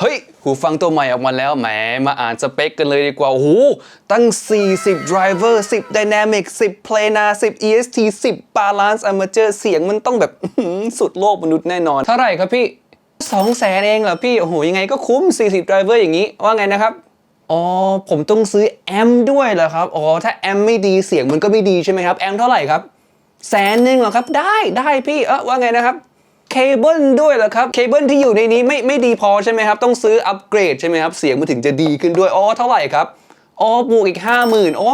เฮ้ย หูฟังตัวใหม่ออกมาแล้วแหมมาอ่านสเปคกันเลยดีกว่า โอ้โห ตั้ง 40 driver 10 dynamic 10 planar 10 EST 10 balance armature เสียงมันต้องแบบสุดโลกมนุษย์แน่นอน เท่าไหร่ครับพี่ 2 แสนเองเหรอพี่ โอ้โห ยังไงก็คุ้ม 40 driver อย่างนี้ ว่าไงนะครับ อ๋อ ผมต้องซื้อแอมด้วยเหรอครับ อ๋อ ถ้าแอมไม่ดีเสียงมันก็ไม่ดีใช่ไหมครับ แอมเท่าไหร่ครับ แสนหนึ่งเหรอครับ ได้ ได้พี่ เออว่าไงนะครับ เคเบิลด้วยเหรอครับ เคเบิลที่อยู่ในนี้ไม่ไม่ดีพอใช่ไหมครับ ต้องซื้ออัปเกรดใช่ไหมครับ เสียงมันถึงจะดีขึ้นด้วย อ๋อ เท่าไหร่ครับ อ๋อ บวกอีก 5 0,000อ๋อ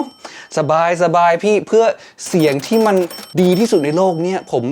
สบายสบายพี่เพื่อเสียงที่มันดีที่สุดในโลกเนี่ยผม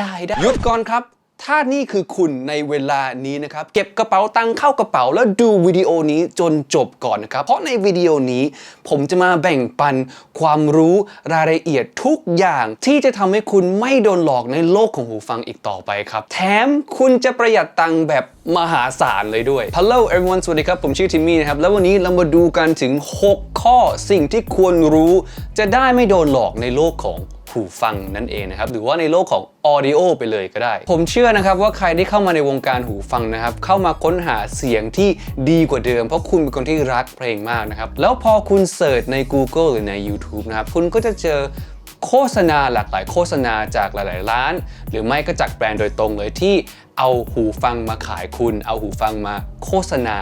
จ่ายได้หยุดก่อนครับ ถ้านี่คือคุณในเวลานี้นะครับ เก็บกระเป๋าตังค์เข้ากระเป๋าแล้วดูวิดีโอนี้จนจบก่อนนะครับ เพราะในวิดีโอนี้ผมจะมาแบ่งปันความรู้รายละเอียดทุกอย่างที่จะทำให้คุณไม่โดนหลอกในโลกของหูฟังอีกต่อไปครับ แถมคุณจะประหยัดตังค์แบบมหาศาลเลยด้วย Hello everyone สวัสดีครับ ผมชื่อทิมมี่นะครับ แล้ววันนี้เรามาดูกันถึง 6 ข้อสิ่งที่ควรรู้ จะได้ไม่โดนหลอกในโลกของ หูฟังนั่นเองนะครับ หรือว่าในโลกของ Audio ไปเลยก็ได้ ผมเชื่อนะครับว่าใครที่เข้ามาในวงการหูฟังนะครับ เข้ามาค้นหาเสียงที่ดีกว่าเดิม เพราะคุณเป็นคนที่รักเพลงมากนะครับ แล้วพอคุณเสิร์ชใน Google หรือใน YouTube นะครับ คุณก็จะเจอโฆษณาหลากหลายโฆษณาจากหลาย ๆ ร้าน หรือไม่ก็จากแบรนด์โดยตรงเลยที่เอาหูฟังมาขายคุณ เอาหูฟังมาโฆษณา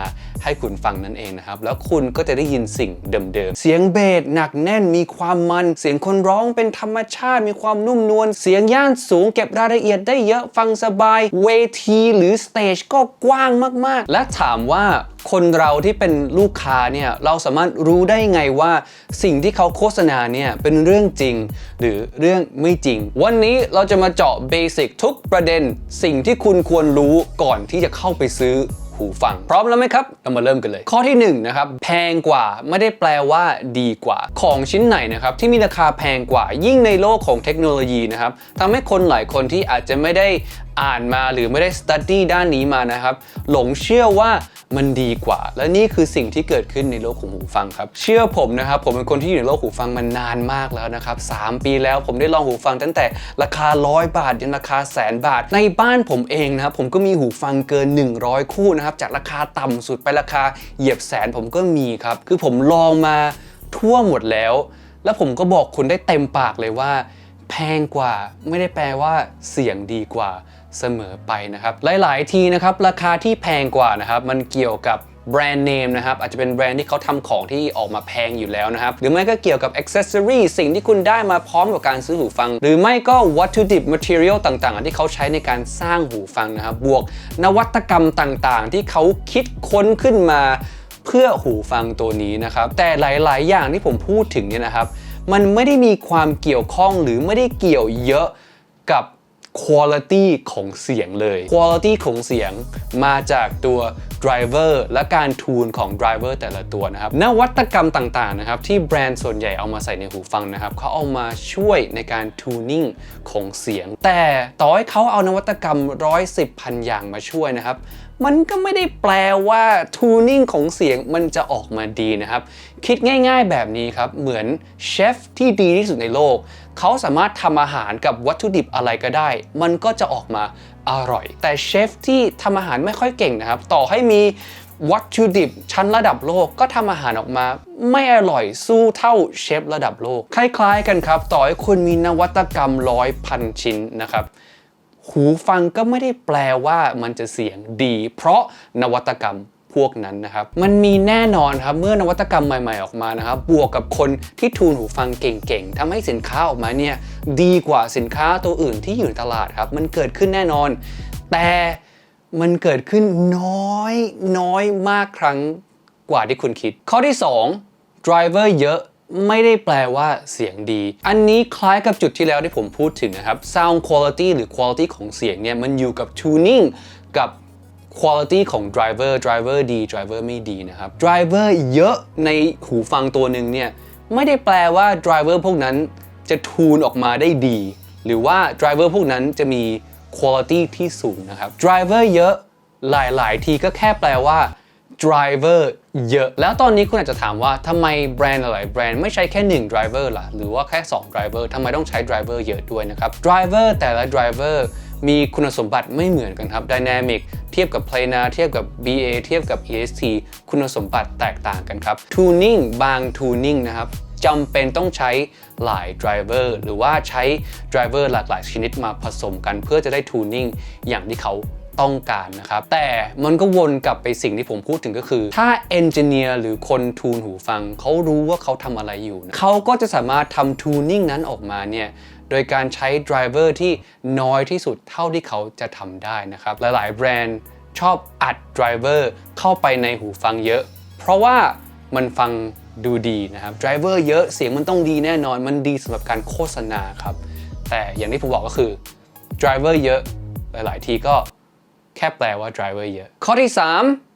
ให้คุณฟังนั่นเองนะครับ แล้วคุณก็จะได้ยินสิ่งเดิมๆ เสียงเบสหนักแน่นมีความมัน เสียงคนร้องเป็นธรรมชาติ มีความนุ่มนวล เสียงย่านสูงเก็บรายละเอียดได้เยอะฟังสบาย เวทีหรือสเตจก็กว้างมากๆ และถามว่าคนเราที่เป็นลูกค้าเนี่ยเราสามารถรู้ได้ไงว่าสิ่งที่เขาโฆษณาเนี่ยเป็นเรื่องจริง หรือเรื่องไม่จริง วันนี้เราจะมาเจาะเบสิกทุกประเด็น สิ่งที่คุณควรรู้ก่อนที่จะเข้าไปซื้อ หูฟัง พร้อมแล้วไหมครับ เรามาเริ่มกันเลย ข้อที่1นะครับแพงกว่าไม่ได้แปลว่าดีกว่า ของชิ้นไหนนะครับที่มีราคาแพงกว่ายิ่งในโลกของเทคโนโลยีนะครับทำให้คนหลายคนที่อาจจะไม่ได้ อ่านมาหรือไม่ได้ study ด้านนี้มานะครับ หลงเชื่อว่ามันดีกว่า และนี่คือสิ่งที่เกิดขึ้นในโลกของหูฟังครับ เชื่อผมนะครับ ผมเป็นคนที่อยู่ในโลกหูฟังมานานมากแล้วนะครับ 3 ปีแล้วผมได้ลองหูฟังตั้งแต่ราคาร้อยบาทยันราคาแสนบาท ในบ้านผมเองนะครับ ผมก็มีหูฟังเกิน 100 คู่นะครับ จากราคาต่ำสุดไปราคาเหยียบแสนผมก็มีครับ คือผมลองมาทั่วหมดแล้ว แล้วผมก็บอกคุณได้เต็มปากเลยว่า แพงกว่าไม่ได้แปลว่าเสียงดีกว่า เสมอไปนะครับ หลาย ๆ ทีนะครับราคาที่แพงกว่านะครับมันเกี่ยวกับแบรนด์เนมนะครับอาจจะเป็นแบรนด์ที่เขาทำของที่ออกมาแพงอยู่แล้วนะครับ หรือไม่ก็เกี่ยวกับ accessory สิ่งที่คุณได้มาพร้อมกับการซื้อหูฟัง หรือไม่ก็วัตถุดิบ material ต่างๆ ที่เขาใช้ในการสร้างหูฟังนะครับ บวกนวัตกรรมต่างๆ ที่เขาคิดค้นขึ้นมาเพื่อหูฟังตัวนี้นะครับ แต่หลาย ๆ อย่างที่ผมพูดถึงเนี่ยนะครับ มันไม่ได้มีความเกี่ยวข้องหรือไม่ได้เกี่ยวเยอะกับ quality ของเสียงเลย quality ของเสียงมาจากตัว driver และการทูนของ driver แต่ละตัวนะครับ นวัตกรรมต่างๆนะครับที่แบรนด์ส่วนใหญ่เอามาใส่ในหูฟังนะครับเขาเอามาช่วยในการ tuning ของเสียง แต่ต่อให้เขาเอานวัตกรรมร้อยสิบพันอย่างมาช่วยนะครับ มันก็ไม่ได้แปลว่า tuning ของเสียงมันจะออกมาดีนะครับ คิดง่ายๆแบบนี้ครับ เหมือนเชฟที่ดีที่สุดในโลก เขาสามารถทำอาหารกับวัตถุดิบอะไรก็ได้ มันก็จะออกมาอร่อย แต่เชฟที่ทำอาหารไม่ค่อยเก่งนะครับ ต่อให้มีวัตถุดิบชั้นระดับโลกก็ทำอาหารออกมา ไม่อร่อยสู้เท่าเชฟระดับโลก คล้ายๆกันครับ ต่อให้คุณมีนวัตกรรมร้อยพันชิ้นนะครับหูฟังก็ไม่ได้แปลว่ามันจะเสียงดี เพราะนวัตกรรม พวกนั้นนะครับ มันมีแน่นอนครับเมื่อนวัตกรรมใหม่ ๆออกมานะครับ บวกกับคนที่ทูนหูฟังเก่งๆทำให้สินค้าออกมาเนี่ยดีกว่าสินค้าตัวอื่นที่อยู่ในตลาดครับ มันเกิดขึ้นแน่นอน แต่มันเกิดขึ้นน้อยน้อยมากครั้งกว่าที่คุณคิด ข้อที่ 2 driver เยอะไม่ได้แปลว่าเสียงดี อันนี้คล้ายกับจุดที่แล้วที่ผมพูดถึงนะครับ sound quality หรือ quality ของเสียงเนี่ยมันอยู่กับ tuning กับ quality ของ driver driver ดี driver ไม่ดีนะครับ driver เยอะในหูฟังตัวหนึ่งเนี่ย ไม่ได้แปลว่า driver พวกนั้นจะทูนออกมาได้ดี หรือว่า driver พวกนั้นจะมี quality ที่สูงนะครับ driver เยอะหลาย ๆ ทีก็แค่แปลว่า driver เยอะ แล้วตอนนี้คุณอาจจะถามว่าทำไมแบรนด์หลายแบรนด์ไม่ใช้แค่ 1 driver ล่ะ หรือว่าแค่ 2 driver ทำไมต้องใช้ driver เยอะด้วยนะครับ driver แต่ละ driver มีคุณสมบัติไม่เหมือนกันครับ Dynamic เทียบกับ Planar เทียบกับ BA เทียบกับ EST คุณสมบัติแตกต่างกันครับ Tuning บาง Tuning นะครับจำเป็นต้องใช้หลาย driver หรือว่าใช้ driver หลากหลายชนิดมาผสมกันเพื่อจะได้ tuning อย่างที่เขาต้องการนะครับ แต่มันก็วนกลับไปสิ่งที่ผมพูดถึงก็คือ ถ้า engineer หรือคนทูนหูฟัง เขารู้ว่าเขาทำอะไรอยู่นะเขาก็จะสามารถทำ tuning นั้นออกมาเนี่ย ดยการใช้ driver ที่น้อยที่สุดเท่าที่เขาจะทำได้นะครับ หลายๆ แบรนด์ชอบอัด driver เข้าไปในหูฟังเยอะ เพราะว่ามันฟังดูดีนะครับ driver เยอะเสียงมันต้องดีแน่นอน มันดีสำหรับการโฆษณาครับ แต่อย่างที่ผมบอกก็คือ driver เยอะ หลาย ๆ ทีก็แค่แปลว่า driver เยอะ ข้อที่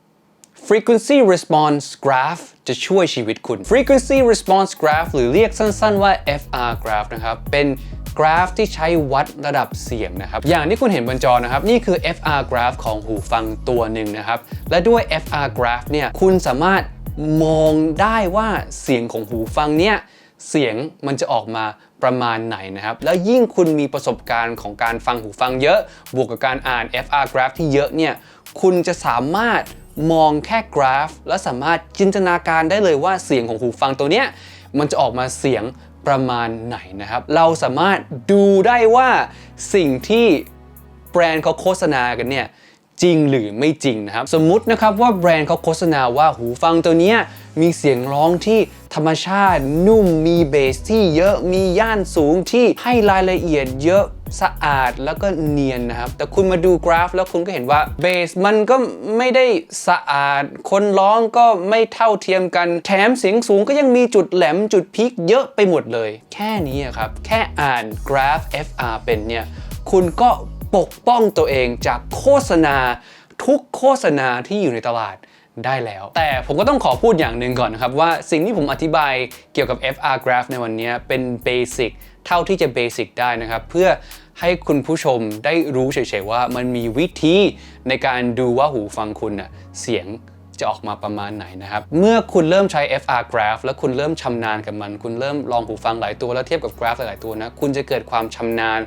3 frequency response graph จะช่วยชีวิตคุณ frequency response graph หรือเรียกสั้น ๆ ว่า FR graph นะครับ เป็น กราฟที่ใช้วัดระดับเสียงนะครับ อย่างที่คุณเห็นบนจอนะครับ นี่คือ FR graph ของหูฟังตัวหนึ่งนะครับ และด้วย FR graph เนี่ย คุณสามารถมองได้ว่าเสียงของหูฟังเนี่ย เสียงมันจะออกมาประมาณไหนนะครับ แล้วยิ่งคุณมีประสบการณ์ของการฟังหูฟังเยอะ บวกกับการอ่าน FR graph ที่เยอะเนี่ย คุณจะสามารถมองแค่กราฟ และสามารถจินตนาการได้เลยว่าเสียงของหูฟังตัวเนี้ยมันจะออกมาเสียง ประมาณไหนนะครับ เราสามารถดูได้ว่าสิ่งที่แบรนด์เขาโฆษณากันเนี่ยจริงหรือไม่จริงนะครับ สมมุตินะครับว่าแบรนด์เขาโฆษณาว่าหูฟังตัวนี้มีเสียงร้องที่ธรรมชาตินุ่มมีเบสที่เยอะมีย่านสูงที่ให้รายละเอียดเยอะ สะอาดแล้วก็เนียนนะครับ แต่คุณมาดูกราฟแล้วคุณก็เห็นว่าเบสมันก็ไม่ได้สะอาด คนร้องก็ไม่เท่าเทียมกันแถมเสียงสูงก็ยังมีจุดแหลมจุดพีคเยอะไปหมดเลย แค่นี้ครับ แค่อ่านกราฟ FR เป็นเนี่ย คุณก็ปกป้องตัวเองจากโฆษณา ทุกโฆษณาที่อยู่ในตลาดได้แล้ว แต่ผมก็ต้องขอพูดอย่างหนึ่งก่อนนะครับ ว่าสิ่งที่ผมอธิบายเกี่ยวกับ FR graph ในวันนี้เป็นเบสิก เท่าที่จะเบสิกได้นะครับ เพื่อให้คุณผู้ชมได้รู้เฉยๆว่ามันมีวิธีในการดูว่าหูฟังคุณน่ะเสียงจะออกมาประมาณไหนนะครับ เมื่อคุณเริ่มใช้ FR graph แล้วคุณเริ่มชำนาญกับมัน คุณเริ่มลองหูฟังหลายตัวแล้วเทียบกับกราฟหลายๆตัวนะ คุณจะเกิดความชำนาญ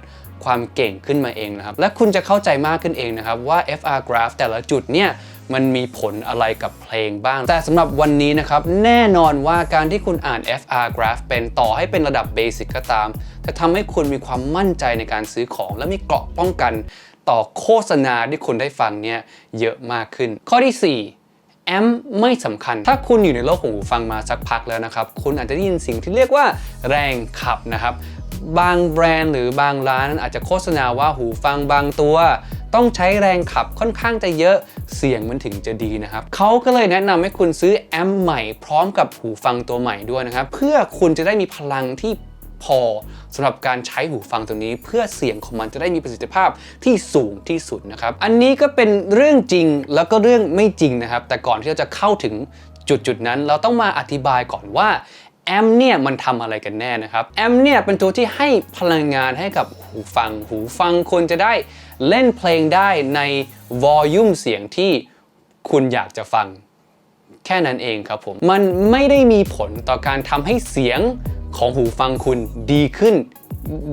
ความเก่งขึ้นมาเองนะครับ และคุณจะเข้าใจมากขึ้นเองนะครับว่า FR graph แต่ละจุดเนี่ย มันมีผลอะไรกับเพลงบ้าง แต่สำหรับวันนี้นะครับแน่นอนว่าการที่คุณอ่าน FR graph เป็นต่อให้เป็นระดับเบสิกก็ตาม จะทำให้คุณมีความมั่นใจในการซื้อของ และมีเกราะป้องกันต่อโฆษณาที่คุณได้ฟังเนี่ยเยอะมากขึ้น ข้อที่ 4แอมป์ไม่สำคัญ ถ้าคุณอยู่ในโลกของหูฟังมาสักพักแล้วนะครับ คุณอาจจะได้ยินสิ่งที่เรียกว่าแรงขับนะครับ บางแบรนด์หรือบางร้านอาจจะโฆษณาว่าหูฟังบางตัว ต้องใช้แรงขับค่อนข้างจะเยอะเสียงมันถึงจะดีนะครับเขาก็เลยแนะนำให้คุณซื้อแอมใหม่พร้อมกับหูฟังตัวใหม่ด้วยนะครับเพื่อคุณจะได้มีพลังที่พอสำหรับการใช้หูฟังตัวนี้ เพื่อเสียงของมันจะได้มีประสิทธิภาพที่สูงที่สุดนะครับอันนี้ก็เป็นเรื่องจริงแล้วก็เรื่องไม่จริงนะครับ แต่ก่อนที่เราจะเข้าถึงจุดจุดนั้น เราต้องมาอธิบายก่อนว่าแอมเนี่ยมันทำอะไรกันแน่นะครับแอมเนี่ยเป็นตัวที่ให้พลังงานให้กับหูฟัง หูฟังคนจะได้ เล่นเพลงได้ในวอลลุ่มเสียงที่คุณอยากจะฟัง แค่นั้นเองครับผม มันไม่ได้มีผลต่อการทำให้เสียงของหูฟังคุณดีขึ้น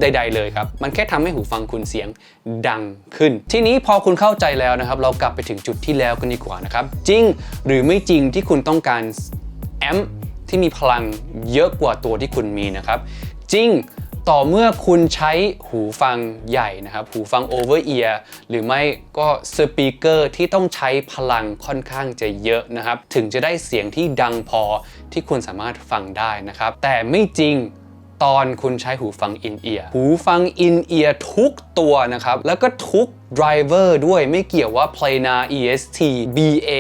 ใด ๆ เลยครับ มันแค่ทำให้หูฟังคุณเสียงดังขึ้น ทีนี้พอคุณเข้าใจแล้วนะครับ เรากลับไปถึงจุดที่แล้วกันดีกว่านะครับ จริงหรือไม่จริงที่คุณต้องการแอมป์ที่มีพลังเยอะกว่าตัวที่คุณมีนะครับ จริง ต่อเมื่อคุณใช้หูฟังใหญ่นะครับ หูฟัง over ear หรือไม่ก็สปีกเกอร์ที่ต้องใช้พลังค่อนข้างจะเยอะนะครับ ถึงจะได้เสียงที่ดังพอที่คุณสามารถฟังได้นะครับ แต่ไม่จริงตอนคุณใช้หูฟัง in ear หูฟัง in ear ทุกตัวนะครับ แล้วก็ทุก driver ด้วยไม่เกี่ยวว่า planar EST BA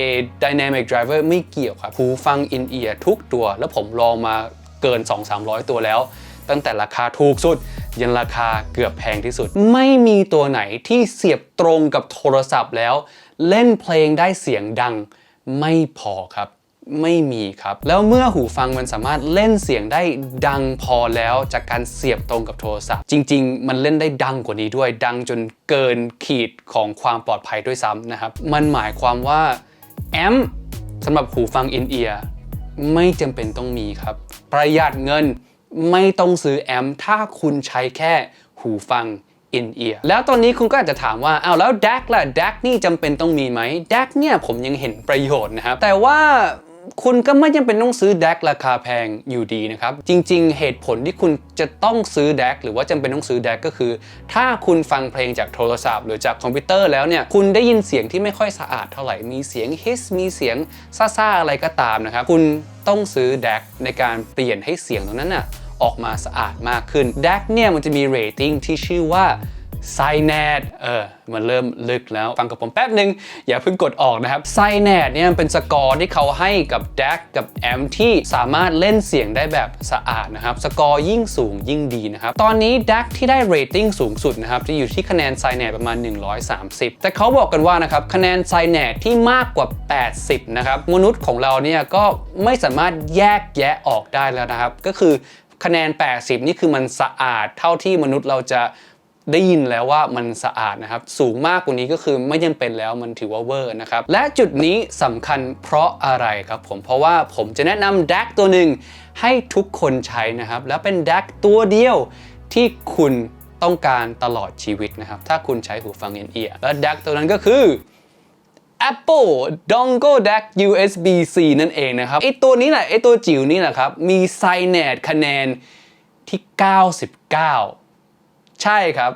dynamic driver ไม่เกี่ยวครับหูฟัง in ear ทุกตัว แล้วผมลองมาเกิน 2-300 ตัวแล้ว ตั้งแต่ราคาถูกสุด ยันราคาเกือบแพงที่สุด ไม่มีตัวไหนที่เสียบตรงกับโทรศัพท์แล้ว เล่นเพลงได้เสียงดังไม่พอครับไม่มีครับ แล้วเมื่อหูฟังมันสามารถเล่นเสียงได้ดังพอแล้วจากการเสียบตรงกับโทรศัพท์ จริง ๆ มันเล่นได้ดังกว่านี้ด้วย ดังจนเกินขีดของความปลอดภัยด้วยซ้ำนะครับ มันหมายความว่าแอมสำหรับหูฟังอินเอียร์ไม่จำเป็นต้องมีครับ ประหยัดเงิน ไม่ต้องซื้อแอมป์ถ้าคุณใช้แค่หูฟัง in ear แล้วตอนนี้คุณก็อาจจะถามว่าอ้าวแล้ว DAC ล่ะ DAC นี่จำเป็นต้องมีไหม DAC เนี่ยผมยังเห็นประโยชน์นะครับ แต่ว่า คุณก็ไม่จำเป็นต้องซื้อ DAC ราคาแพงอยู่ดีนะครับ จริงๆ เหตุผลที่คุณจะต้องซื้อ DAC หรือว่าจำเป็นต้องซื้อ DAC ก็คือ ถ้าคุณฟังเพลงจากโทรศัพท์ หรือจากคอมพิวเตอร์แล้วเนี่ยคุณได้ยินเสียงที่ไม่ค่อยสะอาดเท่าไหร่มีเสียง hiss มีเสียงซ่าๆอะไรก็ตามนะครับ คุณต้องซื้อ DAC ในการเปลี่ยนให้เสียงตรงนั้นน่ะออกมาสะอาดมากขึ้น DAC เนี่ยมันจะมีเรตติ้งที่ชื่อว่า ไซแนดเออมันเริ่มลึกแล้ว ฟังกับผมแป๊บหนึ่งอย่าเพิ่งกดออกนะครับไซแนดเนี่ยเป็นสกอร์ที่เขาให้กับ DAC กับแอมที่สามารถเล่นเสียงได้แบบสะอาดนะครับ สกอร์ยิ่งสูงยิ่งดีนะครับ ตอนนี้ DAC ที่ได้เรตติ้งสูงสุดนะครับจะอยู่ที่คะแนนไซแนดประมาณ 130 แต่เขาบอกกันว่านะครับคะแนนไซแนดที่มากกว่า 80 นะครับมนุษย์ของเราเนี่ยก็ไม่สามารถแยกแยะออกได้แล้วนะครับ ก็คือคะแนน 80 นี่คือมันสะอาดเท่าที่มนุษย์เราจะ ได้ยินแล้วว่ามันสะอาดนะครับ สูงมากกว่านี้ก็คือไม่ยังเป็นแล้วมันถือว่าเวอร์นะครับ และจุดนี้สำคัญเพราะอะไรครับผมเพราะว่าผมจะแนะนำ DAC ตัวหนึ่งให้ทุกคนใช้นะครับ และเป็น DAC ตัวเดียวที่คุณต้องการตลอดชีวิตนะครับ ถ้าคุณใช้หูฟัง in ear และ DAC ตัวนั้นก็คือ Apple Dongle DAC USB-C นั่นเองนะครับไอตัวนี้แหละไอตัวจิ๋วนี่แหละครับ มีไซแนดคะแนนที่ 99 ใช่ครับ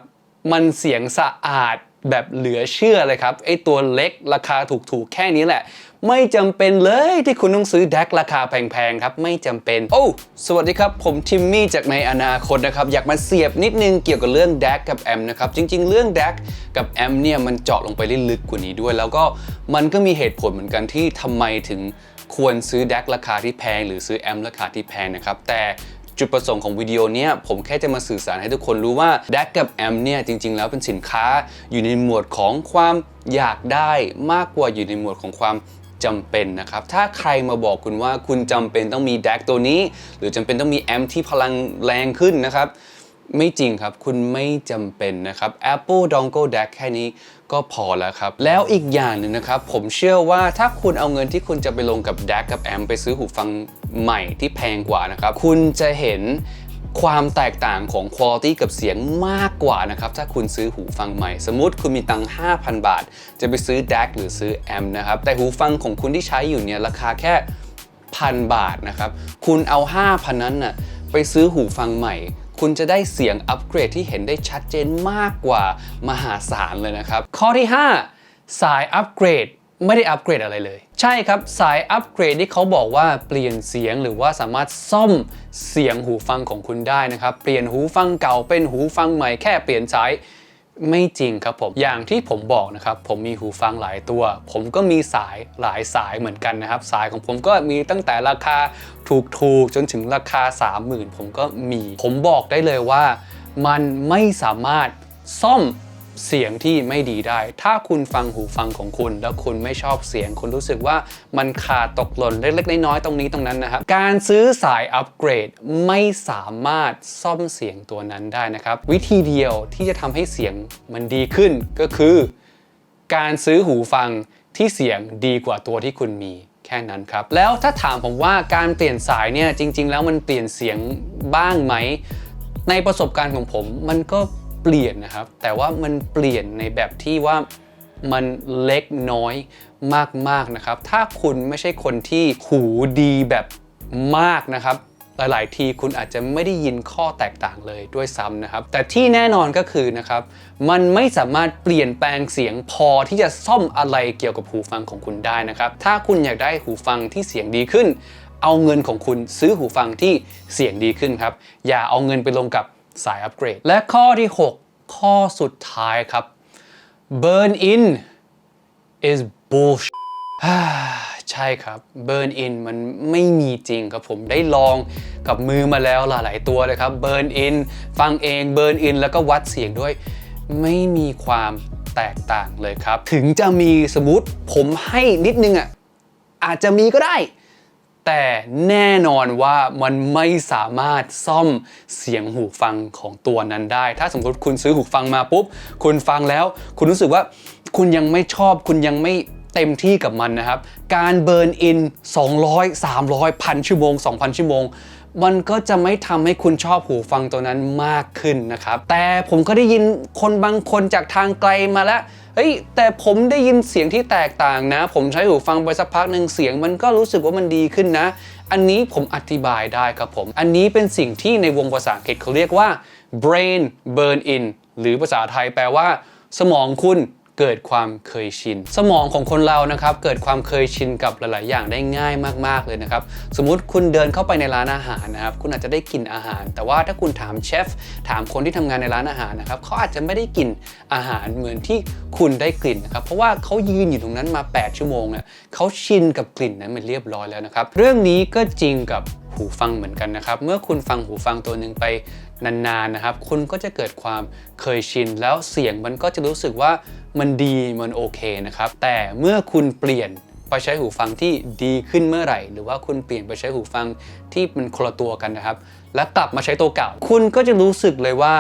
มันเสียงสะอาดแบบเหลือเชื่อเลยครับ ไอตัวเล็กราคาถูกๆ แค่นี้แหละ ไม่จำเป็นเลยที่คุณต้องซื้อแดกราคาแพงๆ ครับ ไม่จำเป็น โอ้สวัสดีครับ ผมทิมมี่จากในอนาคตนะครับ อยากมาเสียบนิดนึงเกี่ยวกับเรื่องแดกกับแอมนะครับ จริงๆ เรื่องแดกกับแอมเนี่ยมันเจาะลงไปลึกกว่านี้ด้วย แล้วก็มันก็มีเหตุผลเหมือนกันที่ทำไมถึงควรซื้อแดกราคาที่แพง หรือซื้อแอมราคาที่แพงนะครับแต่ จุดประสงค์ของวิดีโอนี้ผมแค่จะมาสื่อสารให้ทุกคนรู้ว่า DAC กับ AMP เนี่ยจริง ๆ แล้วเป็นสินค้าอยู่ในหมวดของความอยากได้มากกว่าอยู่ในหมวดของความจำเป็นนะครับ ถ้าใครมาบอกคุณว่าคุณจำเป็นต้องมี DAC ตัวนี้ หรือจำเป็นต้องมี AMP ที่พลังแรงขึ้นนะครับ ไม่จริงครับ คุณไม่จำเป็นนะครับ Apple Dongle DAC แค่นี้ ก็พอแล้วครับ แล้วอีกอย่างหนึ่งนะครับ ผมเชื่อว่าถ้าคุณเอาเงินที่คุณจะไปลงกับ DAC กับ Amp ไปซื้อหูฟังใหม่ที่แพงกว่านะครับ คุณจะเห็นความแตกต่างของคุณภาพกับเสียงมากกว่านะครับ ถ้าคุณซื้อหูฟังใหม่ สมมติคุณมีตังค์5,000 บาท จะไปซื้อ DAC หรือซื้อ Amp นะครับ แต่หูฟังของคุณที่ใช้อยู่เนี่ย ราคาแค่พันบาทนะครับ คุณเอา 5,000 นั้นน่ะไปซื้อหูฟังใหม่ คุณจะได้เสียงอัปเกรดที่เห็นได้ชัดเจนมากกว่ามหาศาลเลยนะครับ ข้อที่ 5 สายอัปเกรดไม่ได้อัปเกรดอะไรเลย ใช่ครับ สายอัปเกรดที่เขาบอกว่าเปลี่ยนเสียงหรือว่าสามารถซ่อมเสียงหูฟังของคุณได้นะครับ เปลี่ยนหูฟังเก่าเป็นหูฟังใหม่แค่เปลี่ยนสาย ไม่จริงครับผม อย่างที่ผมบอกนะครับ ผมมีหูฟังหลายตัว ผมก็มีสายหลายสายเหมือนกันนะครับ สายของผมก็มีตั้งแต่ราคาถูกๆ จนถึงราคา 30,000 ผมก็มี ผมบอกได้เลยว่า มันไม่สามารถซ่อม เสียงที่ไม่ดีได้ ถ้าคุณฟังหูฟังของคุณ แล้วคุณไม่ชอบเสียง คุณรู้สึกว่ามันขาดตกหล่นเล็กๆน้อยๆตรงนี้ตรงนั้นนะครับ การซื้อสายอัปเกรดไม่สามารถซ่อมเสียงตัวนั้นได้นะครับ วิธีเดียวที่จะทำให้เสียงมันดีขึ้นก็คือ การซื้อหูฟังที่เสียงดีกว่าตัวที่คุณมีแค่นั้นครับ แล้วถ้าถามผมว่าการเปลี่ยนสายเนี่ยจริง ๆ แล้วมันเปลี่ยนเสียงบ้างไหม ในประสบการณ์ของผมมันก็ เปลี่ยนนะครับ แต่ว่ามันเปลี่ยนในแบบที่ว่ามันเล็กน้อยมากๆนะครับ ถ้าคุณไม่ใช่คนที่หูดีแบบมากนะครับ หลายๆ ทีคุณอาจจะไม่ได้ยินข้อแตกต่างเลยด้วยซ้ำนะครับ แต่ที่แน่นอนก็คือนะครับ มันไม่สามารถเปลี่ยนแปลงเสียงพอที่จะซ่อมอะไรเกี่ยวกับหูฟังของคุณได้นะครับ ถ้าคุณอยากได้หูฟังที่เสียงดีขึ้น เอาเงินของคุณซื้อหูฟังที่เสียงดีขึ้นครับ อย่าเอาเงินไปลงกับ สายอัปเกรด และข้อที่ 6 ข้อสุดท้ายครับ burn in is bullshit ใช่ครับ Burn in มันไม่มีจริงครับผมได้ลองกับมือมาแล้วหลาย ๆ ตัวเลยครับ Burn in ฟังเอง Burn in แล้วก็วัดเสียงด้วย ไม่มีความแตกต่างเลยครับ ถึงจะมีสมมติผมให้นิดนึงอะอาจจะมีก็ได้ แต่แน่นอนว่ามันไม่สามารถซ่อมเสียงหูฟังของตัวนั้นได้ ถ้าสมมติคุณซื้อหูฟังมาปุ๊บ คุณฟังแล้ว คุณรู้สึกว่าคุณยังไม่ชอบ คุณยังไม่เต็มที่กับมันนะครับ การเบิร์นอิน 200 300พันชั่วโมง 2,000 ชั่วโมง มันก็จะไม่ทำให้คุณชอบหูฟังตัวนั้นมากขึ้นนะครับ แต่ผมก็ได้ยินคนบางคนจากทางไกลมาแล้ว เฮ้ยแต่ผมได้ยินเสียงที่แตกต่างนะ ผมใช้หูฟังไปสักพักหนึ่งเสียงมันก็รู้สึกว่ามันดีขึ้นนะ อันนี้ผมอธิบายได้ครับผม อันนี้เป็นสิ่งที่ในวงภาษาอังกฤษเขาเรียกว่า brain burn in หรือภาษาไทยแปลว่า สมองคุณ เกิดความเคยชิน สมองของคนเรานะครับเกิดความเคยชินกับหลาย ๆ อย่างได้ง่ายมาก ๆ เลยนะครับ สมมุติคุณเดินเข้าไปในร้านอาหารนะครับคุณอาจจะได้กลิ่นอาหาร แต่ว่าถ้าคุณถามเชฟถามคนที่ทำงานในร้านอาหารนะครับเขาอาจจะไม่ได้กลิ่นอาหารเหมือนที่คุณได้กลิ่นนะครับเพราะว่าเขายืนอยู่ตรงนั้นมา 8 ชั่วโมงเนี่ยเขาชินกับกลิ่นนั้นมันเรียบร้อยแล้วนะครับเรื่องนี้ก็จริงกับ หูฟังเหมือนกันนะครับ เมื่อคุณฟังหูฟังตัวหนึ่งไปนานๆนะครับ คุณก็จะเกิดความเคยชิน แล้วเสียงมันก็จะรู้สึกว่ามันดีมันโอเคนะครับ แต่เมื่อคุณเปลี่ยนไปใช้หูฟังที่ดีขึ้นเมื่อไหร่ หรือว่าคุณเปลี่ยนไปใช้หูฟังที่มันคนละตัวกันนะครับ แล้วกลับมาใช้ตัวเก่า คุณก็จะรู้สึกเลยว่า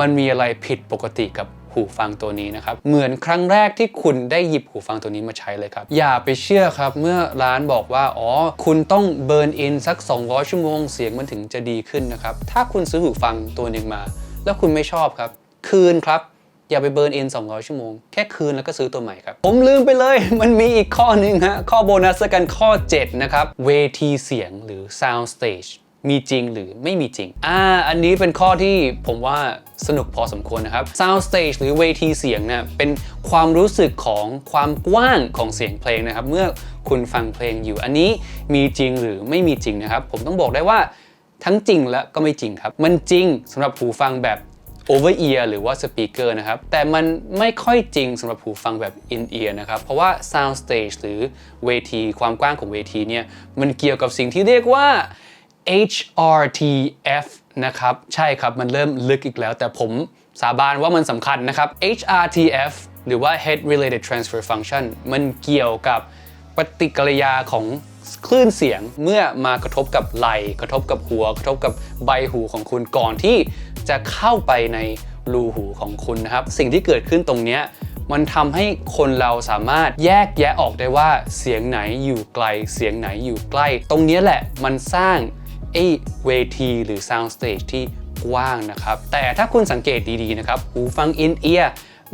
มันมีอะไรผิดปกติกับ หูฟังตัวนี้นะครับ เหมือนครั้งแรกที่คุณได้หยิบหูฟังตัวนี้มาใช้เลยครับ อย่าไปเชื่อครับเมื่อร้านบอกว่า อ๋อ คุณต้องเบิร์นอินสัก 200 ชั่วโมงเสียงมันถึงจะดีขึ้นนะครับ ถ้าคุณซื้อหูฟังตัวหนึ่งมา แล้วคุณไม่ชอบครับ คืนครับอย่าไปเบิร์นอิน200 ชั่วโมง แค่คืนแล้วก็ซื้อตัวใหม่ครับ ผมลืมไปเลย มันมีอีกข้อหนึ่งฮะ ข้อโบนัสกันข้อ 7 นะครับ เวทีเสียงหรือ sound stage มีจริงหรือไม่มีจริง อ่า อันนี้เป็นข้อที่ผมว่าสนุกพอสมควรนะครับ sound stage หรือเวทีเสียงเนี่ยเป็นความรู้สึกของความกว้างของเสียงเพลงนะครับ เมื่อคุณฟังเพลงอยู่ อันนี้มีจริงหรือไม่มีจริงนะครับ ผมต้องบอกได้ว่าทั้งจริงและก็ไม่จริงครับ มันจริงสำหรับหูฟังแบบ over ear หรือว่า speaker นะครับ แต่มันไม่ค่อยจริงสำหรับหูฟังแบบ in ear นะครับ เพราะว่า sound stage หรือเวที ความกว้างของเวทีเนี่ย มันเกี่ยวกับสิ่งที่เรียกว่า HRTF นะครับ ใช่ครับมันเริ่มลึกอีกแล้ว แต่ผมสาบานว่ามันสำคัญนะครับ HRTF หรือว่า head related transfer function มันเกี่ยวกับปฏิกิริยาของคลื่นเสียงเมื่อมากระทบกับไหลกระทบกับหัว กระทบกับใบหูของคุณก่อนที่จะเข้าไปในรูหูของคุณนะครับ สิ่งที่เกิดขึ้นตรงนี้มันทำให้คนเราสามารถแยกแยะออกได้ว่าเสียงไหนอยู่ไกล เสียงไหนอยู่ใกล้ ตรงนี้แหละมันสร้าง ไอ้เวทีหรือ sound stage ที่กว้างนะครับ แต่ถ้าคุณสังเกตดีๆนะครับ หูฟัง in ear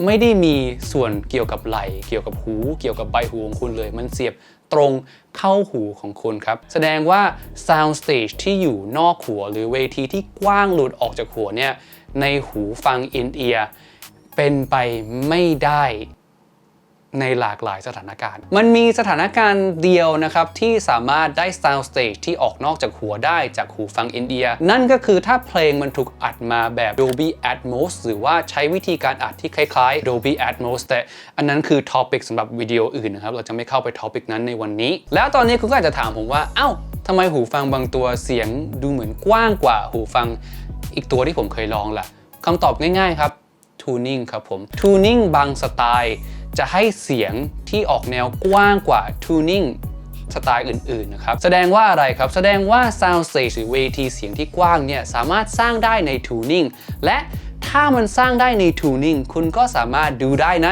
ไม่ได้มีส่วนเกี่ยวกับไหล่ เกี่ยวกับหู เกี่ยวกับใบหูของคุณเลย มันเสียบตรงเข้าหูของคุณครับ แสดงว่า sound stage ที่อยู่นอกหัว หรือเวทีที่กว้างหลุดออกจากหัวเนี่ยในหูฟัง in ear เป็นไปไม่ได้ ในหลากหลายสถานการณ์ มันมีสถานการณ์เดียวนะครับ ที่สามารถได้ sound stage ที่ออกนอกจากหัวได้จากหูฟังอินเดีย นั่นก็คือถ้าเพลงมันถูกอัดมาแบบ Dolby Atmos หรือว่าใช้วิธีการอัดที่คล้ายๆ Dolby Atmos แต่อันนั้นคือท็อปิกสำหรับวิดีโออื่นนะครับ เราจะไม่เข้าไปท็อปิกนั้นในวันนี้ แล้วตอนนี้คุณก็อาจจะถามผมว่า เอ้าทำไมหูฟังบางตัวเสียงดูเหมือนกว้างกว่าหูฟัง อีกตัวที่ผมเคยลองล่ะคำตอบง่ายๆครับ tuning ครับผม tuning บางสไตล์ จะให้เสียงที่ออกแนวกว้างกว่า tuning สไตล์อื่นๆนะครับ แสดงว่าอะไรครับ แสดงว่า sound stage หรือเวทีเสียงที่กว้างเนี่ย สามารถสร้างได้ใน tuning และถ้ามันสร้างได้ใน tuning คุณก็สามารถดูได้ใน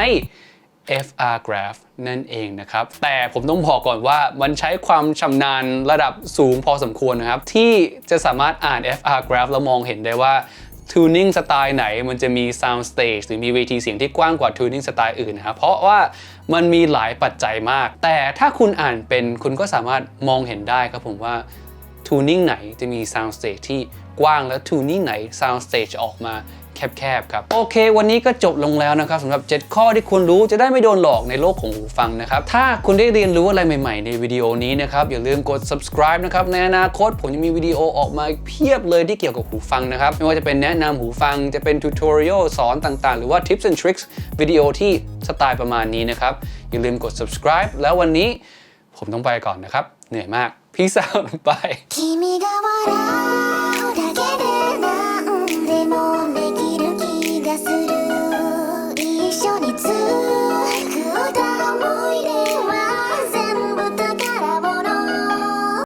FR graph นั่นเองนะครับ แต่ผมต้องบอกก่อนว่ามันใช้ความชำนาญระดับสูงพอสมควรนะครับ ที่จะสามารถอ่าน FR graph แล้วมองเห็นได้ว่า tuning สไตล์ไหนมันจะมี sound stage หรือมีเวทีเสียงที่กว้างกว่า tuning สไตล์อื่นนะครับเพราะว่ามันมีหลายปัจจัยมาก แต่ถ้าคุณอ่านเป็นคุณก็สามารถมองเห็นได้ครับผมว่า tuning ไหนจะมี sound stage ที่กว้างและ tuning ไหน sound stage จออกมา แคบๆครับโอเค วันนี้ก็จบลงแล้วนะครับสำหรับ 7 ข้อที่ควรรู้จะได้ไม่โดนหลอกในโลกของหูฟังนะครับถ้าคุณได้เรียนรู้อะไรใหม่ๆ ในวิดีโอนี้นะครับอย่าลืมกด subscribe นะครับในอนาคตผมจะมีวิดีโอออกมาเพียบเลยที่เกี่ยวกับหูฟังนะครับไม่ว่าจะเป็นแนะนำหูฟังจะเป็นทูตอริโอสอนต่างๆ หรือว่า tips and tricks วิดีโอที่สไตล์ประมาณนี้นะครับอย่าลืมกด subscribe แล้ววันนี้ผมต้องไปก่อนนะครับ เหนื่อยมาก peace out bye